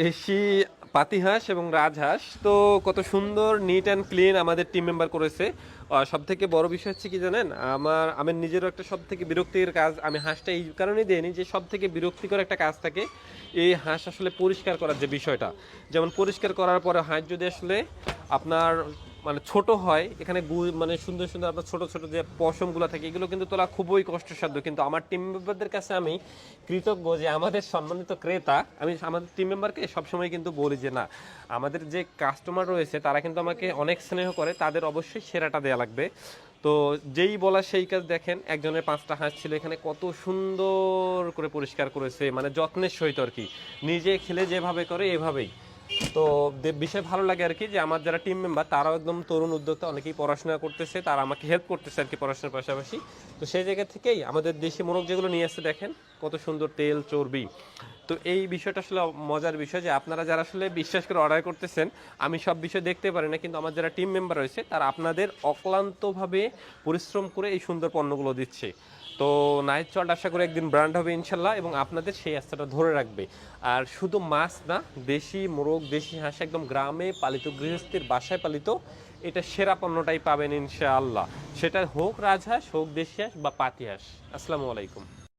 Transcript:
দেশি পাতিহাঁস এবং রাজহাঁস। তো কত সুন্দর নিট অ্যান্ড ক্লিন আমাদের টিম মেম্বার করেছে। সব থেকে বড় বিষয় হচ্ছে কি জানেন? আমার আমার নিজেরও একটা সব থেকে বিরক্তির কাজ, আমি হাঁসটা এই কারণেই দেয়নি যে সব থেকে বিরক্তিকর একটা কাজ থাকে এই হাঁস আসলে পরিষ্কার করার যে বিষয়টা। যেমন পরিষ্কার করার পরে হাঁস যদি আসলে আপনার মানে ছোট হয়, এখানে মানে সুন্দর সুন্দর আপনার ছোট ছোট যে পশমগুলো থাকে, এগুলো কিন্তু তোলা খুবই কষ্টসাধ্য। কিন্তু আমার টিম মেম্বারদের কাছে আমি কৃতজ্ঞ যে আমাদের সম্মানিত ক্রেতা, আমি আমাদের টিম মেম্বারকে সবসময় কিন্তু বলি যে না, আমাদের যে কাস্টমার রয়েছে, তারা কিন্তু আমাকে অনেক স্নেহ করে, তাদের অবশ্যই সেরাটা দেওয়া লাগবে। তো যেই বলা সেই কাজ দেখেন, একজনের পাঁচটা হাঁস ছিল, এখানে কত সুন্দর করে পরিষ্কার করেছে মানে যত্নের সহিত আর কি। নিজে খেলে যেভাবে করে, এভাবেই। তো বিষয় ভালো লাগে আর কি যে আমার যারা টিম মেম্বার তারাও একদম তরুণ উদ্যোক্তা, অনেকেই পড়াশোনা করতেছে, তারা আমাকে হেল্প করতেছে আর কি পড়াশোনার পাশাপাশি। তো সেই জায়গা থেকেই আমাদের দেশি মোরগ যেগুলো নিয়ে আসছে, দেখেন, কত সুন্দর তেল, চর্বি। তো এই বিষয়টা আসলে মজার বিষয় যে আপনারা যারা আসলে বিশ্বাস করে অর্ডার করতেছেন, আমি সব বিষয় দেখতে পারি না, কিন্তু আমার যারা টিম মেম্বার রয়েছে, তারা আপনাদের অক্লান্তভাবে পরিশ্রম করে এই সুন্দর পণ্যগুলো দিচ্ছে। তো নাইট চল্ট আশা করি একদিন ব্র্যান্ড হবে ইনশাল্লাহ, এবং আপনাদের সেই আস্থাটা ধরে রাখবে। আর শুধু মাছ না, দেশি মোরগ, দেশি হাঁস, একদম গ্রামে পালিত, গৃহস্থের বাসায় পালিত, এটা সেরা পণ্যটাই পাবেন ইনশাআল্লাহ। সেটা হোক রাজহাঁস, হোক দেশি হাঁস বা পাতি হাঁস। আসসালামু আলাইকুম।